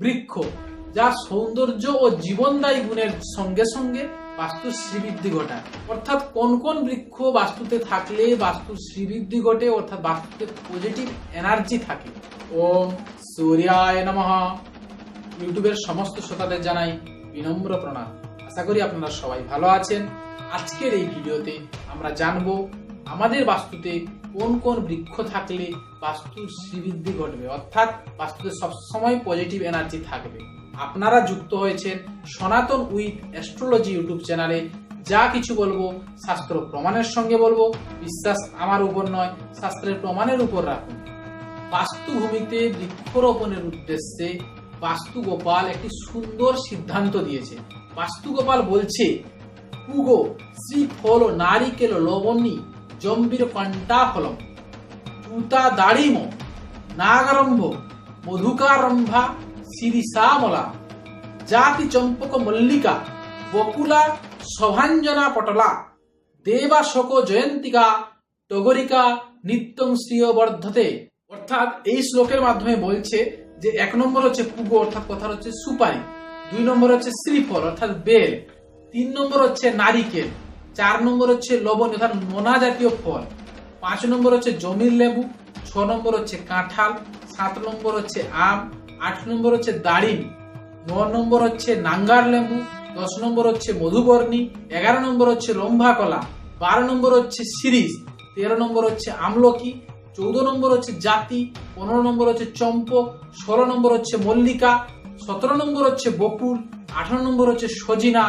বৃক্ষ যা সৌন্দর্য ও জীবনদায়ী গুণের সঙ্গে সঙ্গে বাস্তুর শ্রীবৃদ্ধি ঘটায়। অর্থাৎ কোন কোন বৃক্ষ বাস্তুতে থাকলে বাস্তুর শ্রীবৃদ্ধি ঘটে, অর্থাৎ বাস্তুতে পজিটিভ এনার্জি থাকে। ওম সূর্যায় নমঃ। ইউটিউবের সমস্ত শ্রোতাদের জানাই বিনম্র প্রণাম। আশা করি আপনারা সবাই ভালো আছেন। আজকের এই ভিডিওতে আমরা জানব আমাদের বাস্তুতে কোন কোন বৃক্ষ থাকলে বাস্তুর শ্রীবৃদ্ধি ঘটবে? অর্থাৎ বাস্তুতে সবসময় পজিটিভ এনার্জি থাকবে। আপনারা যুক্ত হয়েছেন সনাতন উইথ অ্যাস্ট্রোলজি ইউটিউব চ্যানেলে। যা কিছু বলব, শাস্ত্র প্রমাণের সঙ্গে বলব। বিশ্বাস আমার উপর নয়, শাস্ত্রের প্রমাণের উপর রাখুন। বাস্তুভূমিতে বৃক্ষরোপণের উদ্দেশ্যে বাস্তুগোপাল একটি সুন্দর সিদ্ধান্ত দিয়েছে। বাস্তুগোপাল বলছে, পুগো, শ্রীফল, নারিকেল লবণী তুতা দাড়িম নাগারম্ভ, মধুকারম্ভা শিরিষামলা জাতি চম্পক মল্লিকা, বকুলা, সভাঞ্জনা পটলা। দেবাশোক জয়ন্তিকা, টগরিকা, নিত্যং শ্রিয় বর্ধতে। অর্থাৎ এই শ্লোকের মাধ্যমে বলছে যে এক নম্বর হচ্ছে পুগো, অর্থাৎ কথা হচ্ছে সুপারি। দুই নম্বর হচ্ছে শ্রীফল, অর্থাৎ বেল। তিন নম্বর হচ্ছে নারিকেল। চার নম্বর হচ্ছে লবণ অর্থাৎ নোনা জাতীয় ফল পাঁচ নম্বর হচ্ছে জমির লেবু ছ নম্বর হচ্ছে কাঁঠাল সাত নম্বর হচ্ছে আম আট নম্বর হচ্ছে দাড়িম ন নম্বর হচ্ছে নাঙ্গার লেবু দশ নম্বর হচ্ছে মধুবর্ণী এগারো নম্বর হচ্ছে রম্ভা কলা বারো নম্বর হচ্ছে শিরিষ তেরো নম্বর হচ্ছে আমলকি চৌদ্দ নম্বর হচ্ছে জাতি পনেরো নম্বর হচ্ছে চম্পক ষোলো নম্বর হচ্ছে মল্লিকা সতেরো নম্বর হচ্ছে বকুল আঠারো নম্বর হচ্ছে সজিনা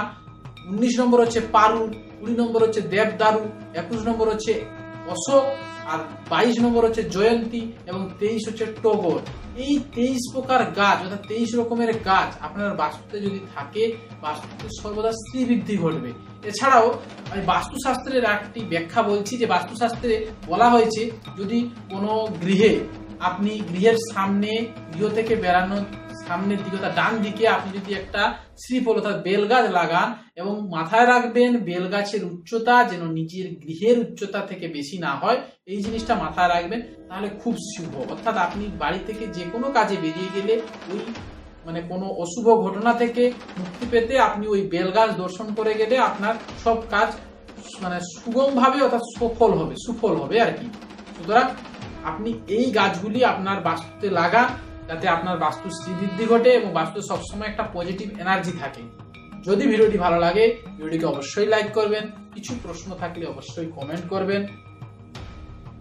উনিশ নম্বর হচ্ছে পারুল কুড়ি নম্বর হচ্ছে দেবদারু, একুশ নম্বর হচ্ছে অশোক, আর বাইশ নম্বর হচ্ছে জয়ন্তী এবং তেইশ হচ্ছে টগর। এই তেইশ প্রকার গাছ, অর্থাৎ তেইশ রকমের গাছ আপনার বাস্তুতে যদি থাকে, বাস্তুতে সর্বদা শ্রীবৃদ্ধি ঘটবে। এছাড়াও আমি বাস্তুশাস্ত্রের একটি ব্যাখ্যা বলছি, যে বাস্তুশাস্ত্রে বলা হয়েছে, যদি কোনো গৃহে আপনি গৃহের সামনে গৃহ থেকে বেড়ানোর সামনের দিকে, অর্থাৎ ডান দিকে আপনি যদি একটা শ্রীফল অর্থাৎ বেল গাছ লাগান এবং মাথায় রাখবেন বেল গাছের উচ্চতা যেন নিজের গৃহের উচ্চতা থেকে বেশি না হয়, এই জিনিসটা মাথায় রাখবেন, তাহলে খুব শুভ। অর্থাৎ আপনি বাড়ি থেকে যে কোনো কাজে বেরিয়ে গেলে ওই মানে কোনো অশুভ ঘটনা থেকে মুক্তি পেতে আপনি ওই বেল গাছ দর্শন করে গেলে আপনার সব কাজ মানে সুগমভাবে, অর্থাৎ সফল হবে, সুফল হবে আর কি। সুতরাং আপনি এই গাছগুলি আপনার বাস্তুতে লাগান যাতে আপনার বাস্তু শ্রীবৃদ্ধি ঘটে এবং বাস্তু সবসময় একটা পজিটিভ এনার্জি থাকে। যদি ভিডিওটি ভালো লাগে, ভিডিওটিকে অবশ্যই লাইক করবেন। কিছু প্রশ্ন থাকলে অবশ্যই কমেন্ট করবেন।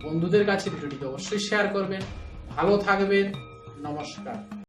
বন্ধুদের কাছে ভিডিওটিকে অবশ্যই শেয়ার করবেন। ভালো থাকবেন। নমস্কার।